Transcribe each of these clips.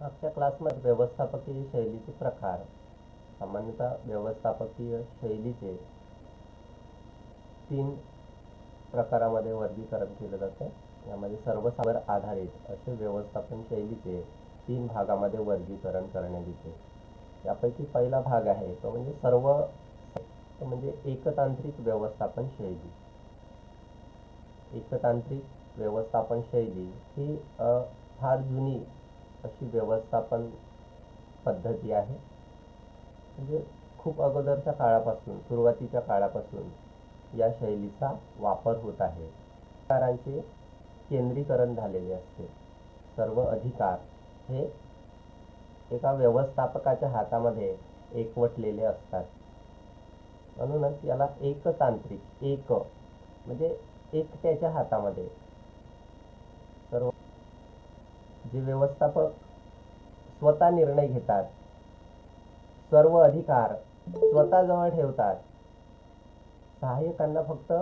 आजच्या क्लासमध्ये व्यवस्थापकीय शैलीचे प्रकार सामान्यतः व्यवस्थापकीय शैलीचे तीन प्रकारामध्ये वर्गीकरण केलं जातं. यामध्ये सर्वसावर आधारित असे व्यवस्थापन शैलीचे तीन भागामध्ये वर्गीकरण करण्यात येते. यापैकी पहिला भाग आहे तो म्हणजे सर्व म्हणजे एकतांत्रिक व्यवस्थापन शैली. एकतांत्रिक व्यवस्थापन शैली ही फार जुनी अशी व्यवस्थापन पद्धती आहे. म्हणजे खूप अगोदरच्या काळापासून सुरुवातीच्या काळापासून या शैलीचा वापर होत आहे. अधिकारांचे केंद्रीकरण झालेले असते. सर्व अधिकार हे एका व्यवस्थापकाच्या हातामध्ये एकवटलेले असतात. म्हणूनच याला एकतांत्रिक एक म्हणजे एकट्याच्या हातामध्ये. सर्व जे व्यवस्थापक स्वतः निर्णय घेतात सर्व अधिकार स्वतःजवळ ठेवतात सहाय्यकांना फक्त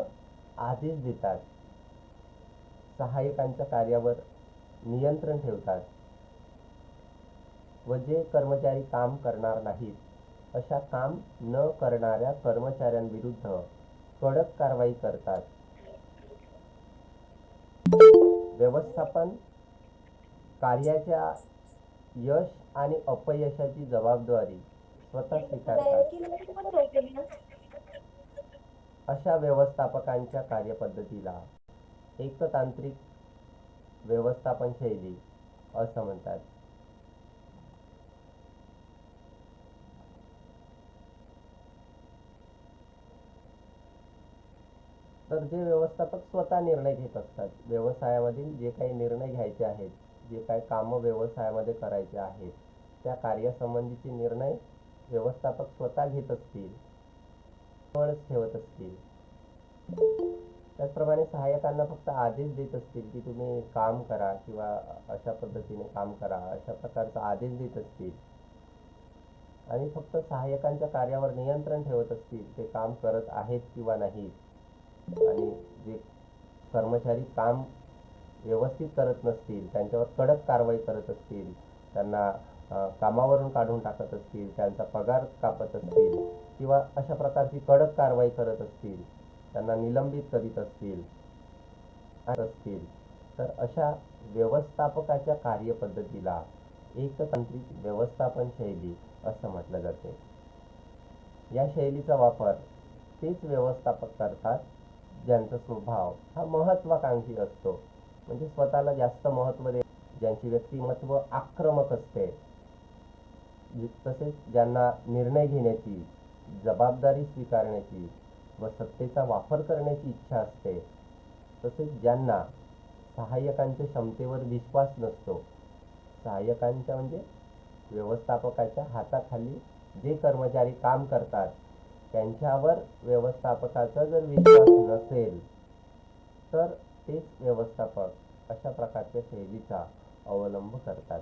आदेश देतात सहाय्यकांच्या कार्यावर नियंत्रण ठेवतात व जे कर्मचारी काम करणार नाहीत अशा काम न करणाऱ्या कर्मचाऱ्यांविरुद्ध कडक कारवाई करतात. व्यवस्थापन कार्याच्या यश आणि अपयशाची जबाबदारी स्वतः स्वीकारतात. अशा व्यवस्थापकांच्या कार्यपद्धतीला एकतांत्रिक व्यवस्थापन शैली असं म्हणतात. तर जे व्यवस्थापक स्वतः निर्णय घेत असतात. व्यवसायामधील जे काही निर्णय घ्यायचे आहेत जे काही कामं व्यवसायामध्ये करायचे आहेत त्या कार्यासंबंधीचे निर्णय व्यवस्थापक स्वतः घेत असतील जवळच ठेवत असतील. त्याचप्रमाणे सहाय्यकांना फक्त आदेश देत असतील की तुम्ही काम करा किंवा अशा पद्धतीने काम करा अशा प्रकारचा आदेश देत असतील. आणि फक्त सहाय्यकांच्या कार्यावर नियंत्रण ठेवत असतील ते काम करत आहेत किंवा नाहीत. आणि जे कर्मचारी काम व्यवस्थित करत नसतील त्यांच्यावर कडक कारवाई करत असतील त्यांना कामावरून काढून टाकत असतील त्यांचा पगार कापत असतील किंवा अशा प्रकारची कडक कारवाई करत असतील त्यांना निलंबित करीत असतील असतील तर अशा व्यवस्थापकाच्या कार्यपद्धतीला एकतांत्रिक व्यवस्थापन शैली असं म्हटलं जाते. या शैलीचा वापर तेच व्यवस्थापक करतात ज्यांचा स्वभाव हा महत्वाकांक्षी असतो. म्हणजे स्वतःला जास्त महत्त्व दे ज्यांची व्यक्तिमत्व आक्रमक असते. तसेच ज्यांना निर्णय घेण्याची जबाबदारी स्वीकारण्याची व सत्तेचा वापर करण्याची इच्छा असते. तसेच ज्यांना सहाय्यकांच्या क्षमतेवर विश्वास नसतो. सहाय्यकांच्या म्हणजे व्यवस्थापकाच्या हाताखाली जे कर्मचारी काम करतात त्यांच्यावर व्यवस्थापकाचा जर विश्वास नसेल तर तेच व्यवस्थापक अशा प्रकारच्या शैलीचा अवलंब करतात.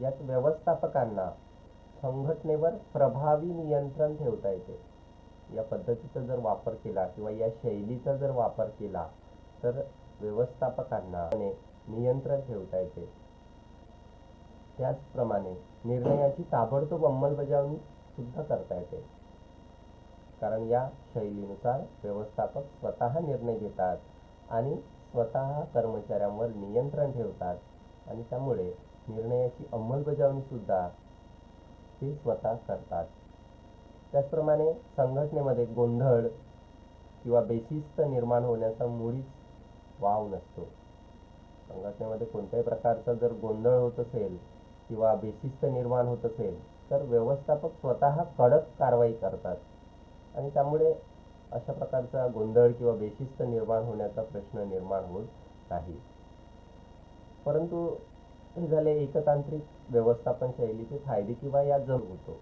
यात व्यवस्थापकांना संघटनेवर प्रभावी नियंत्रण ठेवता येते. या पद्धतीचा जर वापर केला किंवा या शैलीचा जर वापर केला तर व्यवस्थापकांना नियंत्रण ठेवता येते. त्याचप्रमाणे निर्णयाची ताबडतोब अंमलबजावणी सुद्धा करता येते. कारण या शैलीनुसार व्यवस्थापक स्वतः निर्णय घेतात आणि स्वतः कर्मचाऱ्यांवर नियंत्रण ठेवतात आणि त्यामुळे निर्णयाची अंमलबजावणीसुद्धा ते स्वतः करतात. त्याचप्रमाणे संघटनेमध्ये गोंधळ किंवा बेशिस्त निर्माण होण्याचा मुळीच वाव नसतो. संघटनेमध्ये कोणत्याही प्रकारचा जर गोंधळ होत असेल किंवा बेशिस्त निर्माण होत असेल तर व्यवस्थापक स्वतः कडक कारवाई करतात. आणि त्यामुळे अशा प्रकारचा गोंधळ किंवा बेशिस्त निर्माण होण्याचा प्रश्न निर्माण होत नाही. परंतु हे झाले एकतांत्रिक व्यवस्थापन शैलीचे फायदे किंवा या जर होतो.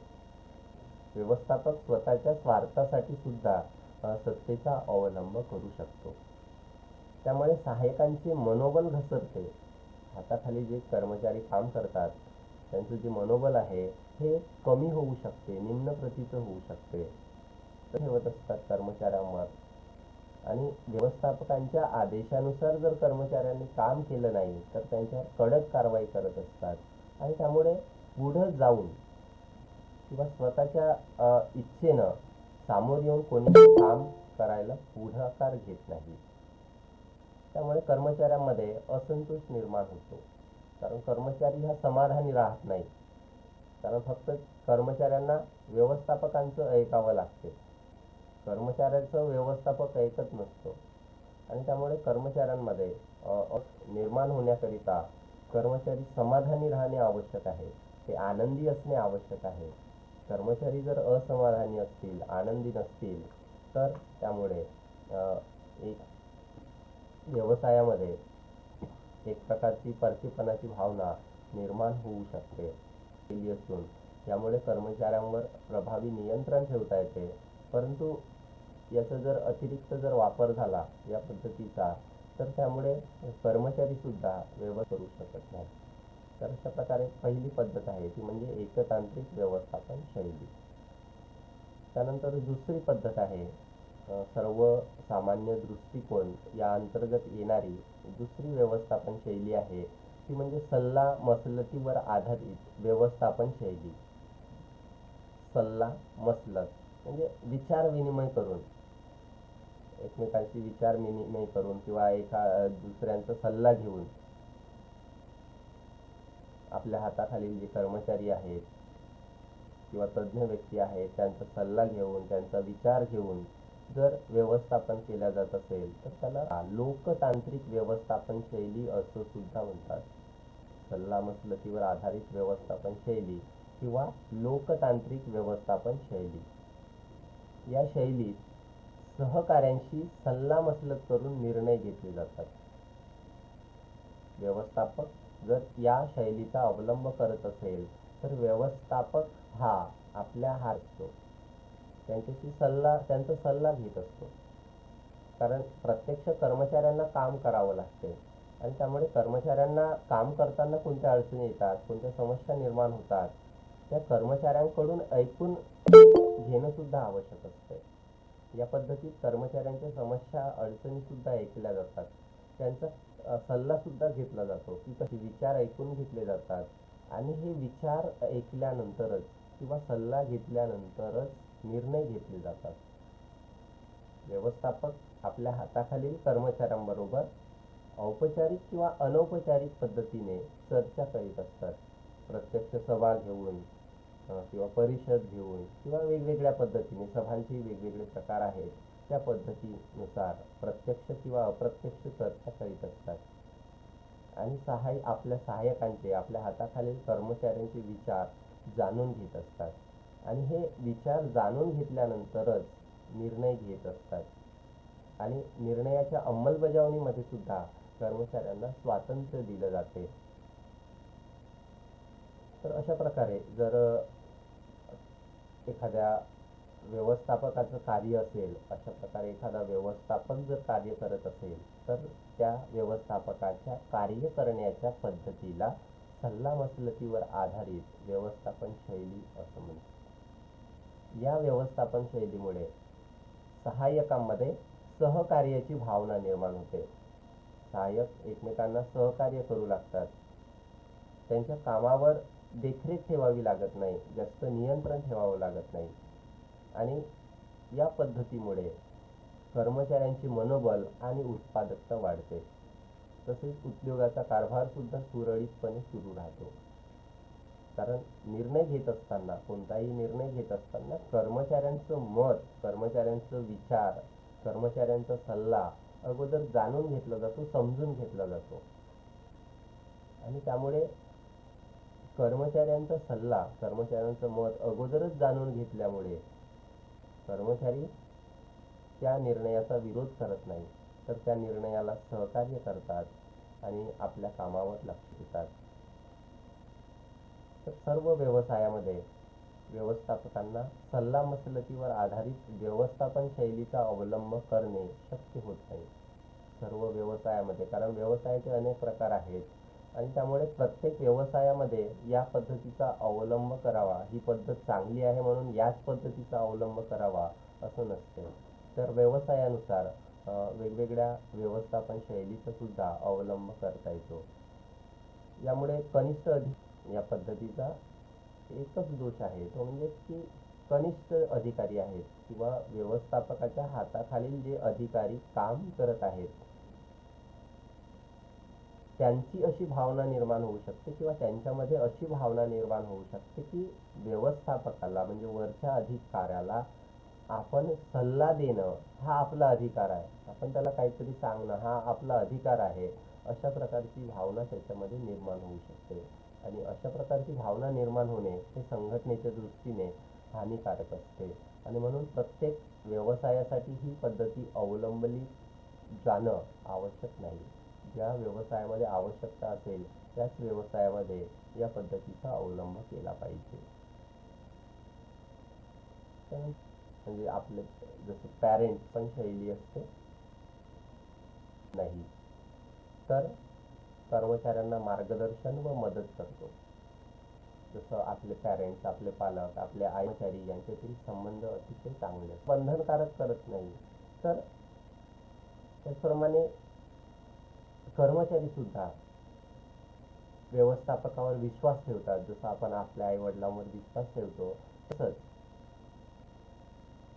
व्यवस्थापक स्वतःच्या स्वार्थासाठी सुद्धा सत्तेचा अवलंब करू शकतो. त्यामुळे सहाय्यकांचे मनोबल घसरते. हाताखाली जे कर्मचारी काम करतात त्यांचं जे मनोबल आहे हे कमी होऊ शकते निम्न प्रतीचं होऊ शकते. ठेवत असतात कर्मचाऱ्यांवर. आणि व्यवस्थापकांच्या आदेशानुसार जर कर्मचाऱ्यांनी काम केलं नाही तर त्यांच्यावर कडक कारवाई करत असतात. आणि त्यामुळे पुढं जाऊन किंवा स्वतःच्या इच्छेनं सामोर येऊन कोणी काम करायला पुढाकार घेत नाही. त्यामुळे कर्मचाऱ्यांमध्ये असंतोष निर्माण होतो. कारण कर्मचारी हा समाधानी राहत नाही. कारण फक्त कर्मचाऱ्यांना व्यवस्थापकांचं ऐकावं लागते. कर्मचाऱ्याचं व्यवस्थापक ऐकत नसतो. आणि त्यामुळे कर्मचाऱ्यांमध्ये निर्माण होण्याकरिता कर्मचारी समाधानी राहणे आवश्यक आहे. ते आनंदी असणे आवश्यक आहे. कर्मचारी जर असमाधानी असतील आनंदी नसतील तर त्यामुळे एक व्यवसायामध्ये एक प्रकारची परकेपणाची भावना निर्माण होऊ शकते. केली असून त्यामुळे कर्मचाऱ्यांवर प्रभावी नियंत्रण ठेवता येते. परंतु याचा जर अतिरिक्त जर वापर झाला या पद्धतीचा तर त्यामुळे कर्मचारी सुद्धा व्यवस्था करू शकत नाही तर अशा प्रकारे पहिली पद्धत आहे ती म्हणजे एकतांत्रिक व्यवस्थापन शैली. त्यानंतर दुसरी पद्धत आहे सर्व सामान्य दृष्टिकोन. या अंतर्गत येणारी दुसरी व्यवस्थापन शैली आहे ती म्हणजे सल्ला मसलतीवर आधारित व्यवस्थापन शैली. सल्ला मसलत म्हणजे विचार विनिमय करून एकमेकांशी विचार विनिमय करून किंवा एका दुसऱ्यांचा सल्ला घेऊन आपल्या हाताखालील जे कर्मचारी आहेत किंवा तज्ज्ञ व्यक्ती आहेत त्यांचा सल्ला घेऊन त्यांचा विचार घेऊन जर व्यवस्थापन केल्या जात असेल तर त्याला लोकतांत्रिक व्यवस्थापन शैली असं सुद्धा म्हणतात. सल्ला मसलतीवर आधारित व्यवस्थापन शैली किंवा लोकतांत्रिक व्यवस्थापन शैली. या शैलीत सहकाऱ्यांशी सल्लामसलत करून निर्णय घेतले जातात. व्यवस्थापक जर या शैलीचा अवलंब करत असेल तर व्यवस्थापक हा आपल्या हारतो असतो त्यांच्याशी सल्ला त्यांचा सल्ला घेत असतो. कारण प्रत्यक्ष कर्मचाऱ्यांना काम करावं लागते. आणि त्यामुळे कर्मचाऱ्यांना काम करताना कोणत्या अडचणी येतात कोणत्या समस्या निर्माण होतात त्या कर्मचाऱ्यांकडून ऐकून घेणं सुद्धा आवश्यक असते. या पद्धतीत कर्मचाऱ्यांच्या समस्या अडचणी सुद्धा ऐकल्या जातात. त्यांचा सल्ला सुद्धा घेतला जातो की कसे विचार ऐकून घेतले जातात. आणि हे विचार ऐकल्यानंतरच किंवा सल्ला घेतल्यानंतरच निर्णय घेतले जातात. व्यवस्थापक आपल्या हाताखालील कर्मचाऱ्यांबरोबर औपचारिक किंवा अनौपचारिक पद्धतीने चर्चा करीत असतात. प्रत्यक्ष सभा घेऊन किंवा परिषद घेऊन किंवा वेगवेगळ्या पद्धतीने सभांचे वेगवेगळे प्रकार आहेत त्या पद्धतीनुसार प्रत्यक्ष किंवा अप्रत्यक्ष चर्चा करीत असतात. आणि सहाय्य आपल्या सहाय्यकांचे आपल्या हाताखालील कर्मचाऱ्यांचे विचार जाणून घेत असतात. आणि हे विचार जाणून घेतल्यानंतरच निर्णय घेत असतात. आणि निर्णयाच्या अंमलबजावणीमध्ये सुद्धा कर्मचाऱ्यांना स्वातंत्र्य दिलं जाते. तर अशा प्रकारे जर एखाद्या व्यवस्थापकाचं कार्य असेल अशा प्रकारे एखादा व्यवस्थापन जर कार्य करत असेल तर त्या व्यवस्थापकाच्या कार्य करण्याच्या पद्धतीला सल्लामसलतीवर आधारित व्यवस्थापन शैली असं म्हणतात. या व्यवस्थापन शैलीमुळे सहाय्यकांमध्ये सहकार्याची भावना निर्माण होते. सहाय्यक एकमेकांना सहकार्य करू लागतात. त्यांच्या कामावर देखरेख ठेवावी लागत नाही जास्त नियंत्रण ठेवावं लागत नाही. आणि या पद्धतीमुळे कर्मचाऱ्यांची मनोबल आणि उत्पादकता वाढते. तसेच उद्योगाचा कारभार सुद्धा सुरळीतपणे सुरू राहतो. कारण निर्णय घेत असताना कोणताही निर्णय घेत असताना कर्मचाऱ्यांचं मत कर्मचाऱ्यांचं विचार कर्मचाऱ्यांचा सल्ला अगोदर जाणून घेतला जातो समजून घेतला जातो. आणि त्यामुळे कर्मचाऱ्यांचा सल्ला कर्मचाऱ्यांचं मत अगोदरच जाणून घेतल्यामुळे कर्मचारी त्या निर्णयाचा विरोध करत नाही तर त्या निर्णयाला सहकार्य करतात आणि आपल्या कामावर लक्ष देतात. तर सर्व व्यवसायामध्ये व्यवस्थापकांना सल्लामसलतीवर आधारित व्यवस्थापन शैलीचा अवलंब करणे शक्य होत नाही. सर्व व्यवसायामध्ये कारण व्यवसायाचे अनेक प्रकार आहेत. आणि त्यामुळे प्रत्येक व्यवसायामध्ये या पद्धतीचा अवलंब करावा. ही पद्धत चांगली आहे म्हणून याच पद्धतीचा अवलंब करावा असं नसते. तर व्यवसायानुसार वेगवेगळ्या व्यवस्थापन शैलीचा सुद्धा अवलंब करता येतो. यामुळे कनिष्ठ अधि या पद्धतीचा एकच दोष आहे. तो म्हणजे की कनिष्ठ अधिकारी आहेत किंवा व्यवस्थापकाच्या हाताखालील जे अधिकारी काम करत आहेत त्यांची अशी भावना निर्माण होऊ शकते किंवा त्यांच्यामध्ये अशी भावना निर्माण होऊ शकते की व्यवस्थापकाला म्हणजे वरच्या अधिकाऱ्याला आपण सल्ला देणं हा आपला अधिकार आहे. आपण त्याला काहीतरी सांगणं हा आपला अधिकार आहे अशा प्रकारची भावना त्याच्यामध्ये निर्माण होऊ शकते. आणि अशा प्रकारची भावना निर्माण होणे हे संघटनेच्या दृष्टीने हानिकारक असते. आणि म्हणून प्रत्येक व्यवसायासाठी ही पद्धती अवलंबली जाणं आवश्यक नाही. ज्या व्यवसायामध्ये आवश्यकता असेल त्याच व्यवसायामध्ये या पद्धतीचा अवलंब केला पाहिजे. तर म्हणजे आपले जसं पॅरेंट पण शैली असते. नाही. तर कर्मचाऱ्यांना मार्गदर्शन व मदत करतो. जसं आपले पॅरेंट्स आपले पालक आपले कर्मचारी यांच्यातील संबंध अतिशय चांगले बंधनकारक करत नाही. तर त्याचप्रमाणे कर्मचारी सुद्धा व्यवस्थापकावर विश्वास ठेवतात. जसं आपण आपल्या आई वडिलांवर विश्वास ठेवतो तसंच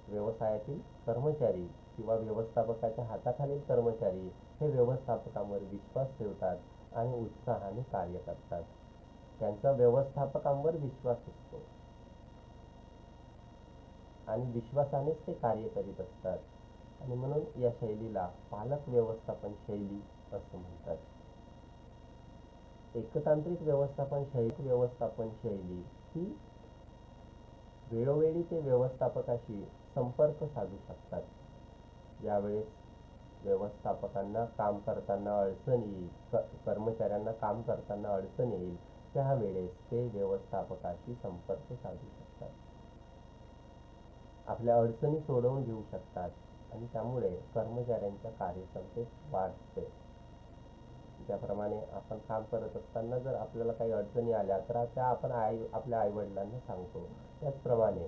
व्यवसायातील कर्मचारी किंवा व्यवस्थापकाच्या हाताखालील कर्मचारी हे व्यवस्थापकांवर विश्वास ठेवतात आणि उत्साहाने कार्य करतात. त्यांचा व्यवस्थापकांवर विश्वास असतो. आणि विश्वासानेच ते कार्य करीत असतात. आणि म्हणून या शैलीला पालक व्यवस्थापन शैली असं म्हणतात. एकतांत्रिक व्यवस्थापन शैली व्यवस्थापन शैली ही वेळोवेळी ते व्यवस्थापकाशी संपर्क साधू शकतात. यावेळेस व्यवस्थापकांना काम करताना अडचण येईल क- कर्मचाऱ्यांना काम करताना अडचण येईल त्यावेळेस ते व्यवस्थापकाशी संपर्क साधू शकतात. आपल्या अडचणी सोडवून घेऊ शकतात आणि त्यामुळे कर्मचाऱ्यांच्या कार्यक्षमतेत वाढते. ज्याप्रमाणे त्याप्रमाणे आपण काम करत असताना जर आपल्याला काही अडचणी आल्या तर त्या आपण आई आपल्या आईवडिलांना सांगतो. त्याचप्रमाणे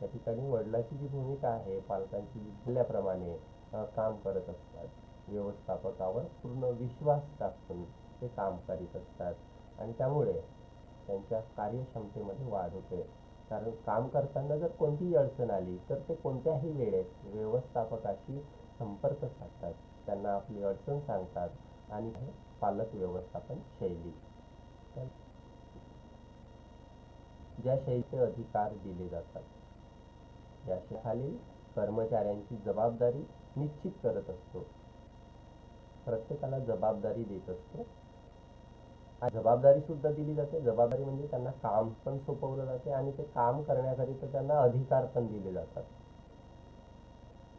त्या ठिकाणी वडिलांची जी भूमिका आहे पालकांची जिल्ह्याप्रमाणे काम करत असतात. व्यवस्थापकावर पूर्ण विश्वास टाकून ते काम करीत असतात. आणि त्यामुळे त्यांच्या कार्यक्षमतेमध्ये वाढ होते. कारण काम करताना जर कोणतीही अडचण आली तर ते कोणत्याही वेळेस व्यवस्थापकाशी संपर्क साधतात. त्यांना आपली अडचण सांगतात. आणि हे पालक व्यवस्थापन शैली. तर ज्या शैलीचे अधिकार दिले जातात या खालील कर्मचाऱ्यांची जबाबदारी निश्चित करत असतो प्रत्येकाला जबाबदारी देत असतो. जबाबदारी सुद्धा दिली जाते. जबाबदारी म्हणजे त्यांना काम पण सोपवलं जाते आणि ते काम करण्याकरिता त्यांना अधिकार पण दिले जातात.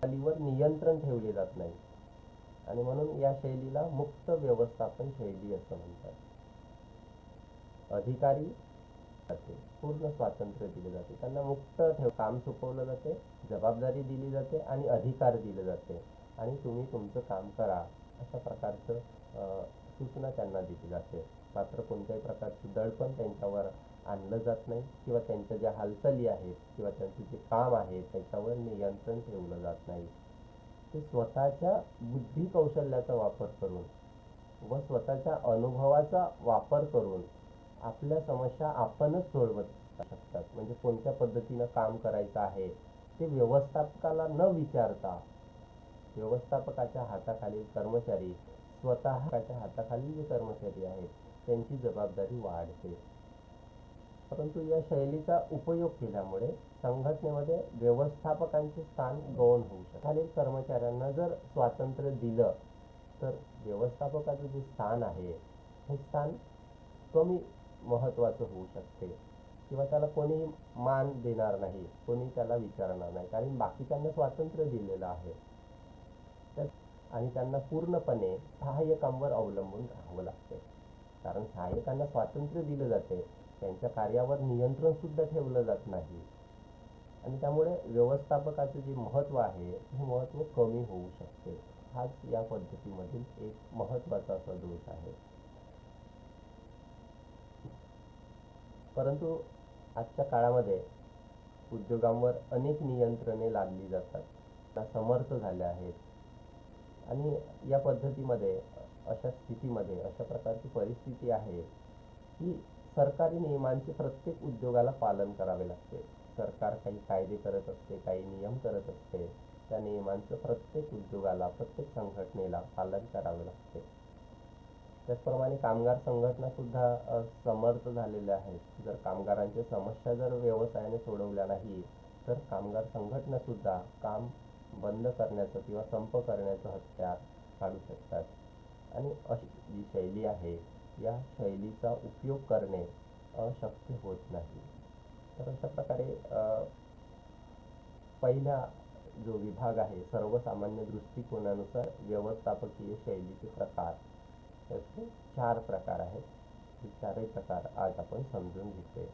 खालीवर नियंत्रण ठेवले जात नाही. आणि म्हणून या शैलीला मुक्त व्यवस्थापन शैली असं म्हणतात. अधिकारी जाते पूर्ण स्वातंत्र्य दिले जाते. त्यांना मुक्त ठेव काम सोपवलं जाते जबाबदारी दिली जाते आणि अधिकार दिले जाते. आणि तुम्ही तुमचं काम करा अशा प्रकारचं सूचना त्यांना दिली जाते. मात्र कोणत्याही प्रकारचं दडपण त्यांच्यावर आणलं जात नाही किंवा त्यांच्या ज्या हालचाली आहेत किंवा त्यांचं जे काम आहे त्याच्यावर नियंत्रण ठेवलं जात नाही. ते स्वतःच्या बुद्धी कौशल्याचा वापर करून व स्वतःच्या अनुभवाचा वापर करून आपल्या समस्या आपणच सोडवत शकतात. म्हणजे कोणत्या पद्धतीनं काम करायचं आहे ते व्यवस्थापकाला न विचारता व्यवस्थापकाच्या हाताखालील कर्मचारी स्वतःच्या हाताखाली जे कर्मचारी आहेत त्यांची जबाबदारी वाढते. परंतु या शैलीचा उपयोग केल्यामुळे संघटनेमध्ये व्यवस्थापकांचे स्थान गौण होऊ शकते. खालील कर्मचाऱ्यांना जर स्वातंत्र्य दिलं तर व्यवस्थापकाचं जे स्थान आहे हे स्थान कमी महत्त्वाचं होऊ शकते. किंवा त्याला कोणी मान देणार नाही कोणी त्याला विचारणार नाही. कारण बाकीच्यांना स्वातंत्र्य दिलेलं आहे. तर- आणि त्यांना पूर्णपणे सहाय्यकांवर अवलंबून राहावं लागते. कारण सहाय्यकांना स्वातंत्र्य दिलं जाते. त्यांच्या कार्यावर नियंत्रणसुद्धा ठेवलं जात नाही. आणि त्यामुळे व्यवस्थापकाचं जे महत्त्व आहे हे महत्त्व कमी होऊ शकते. हाच या पद्धतीमधील एक महत्त्वाचा असा दोष आहे. परंतु आजच्या काळामध्ये उद्योगांवर अनेक नियंत्रणे लादली जातात. त्या समर्थ झाल्या आहेत. आणि या पद्धतीमध्ये अशा स्थितीमध्ये अशा प्रकारची परिस्थिती आहे की सरकारी नियमांचे प्रत्येक उद्योगाला पालन करावे लागते. सरकार काही कायदे करत असते काही नियम करत असते त्या नियमांचं प्रत्येक उद्योगाला प्रत्येक संघटनेला पालन करावे लागते. त्याचप्रमाणे कामगार संघटना सुद्धा समर्थ झालेल्या आहेत. जर कामगारांच्या समस्या जर व्यवसायाने सोडवल्या नाही तर कामगार संघटना सुद्धा काम बंद करण्याचं किंवा संप करण्याचं हत्यार काढू शकतात. आणि अशी जी शैली आहे या शैलीचा उपयोग करणे अशक्य होत नाही. तर अशा प्रकारे पहिला जो विभाग आहे सर्वसामान्य दृष्टिकोनानुसार व्यवस्थापकीय शैलीचे प्रकार त्याचे चार प्रकार आहेत. हे चारही प्रकार आज आपण समजून घेतोय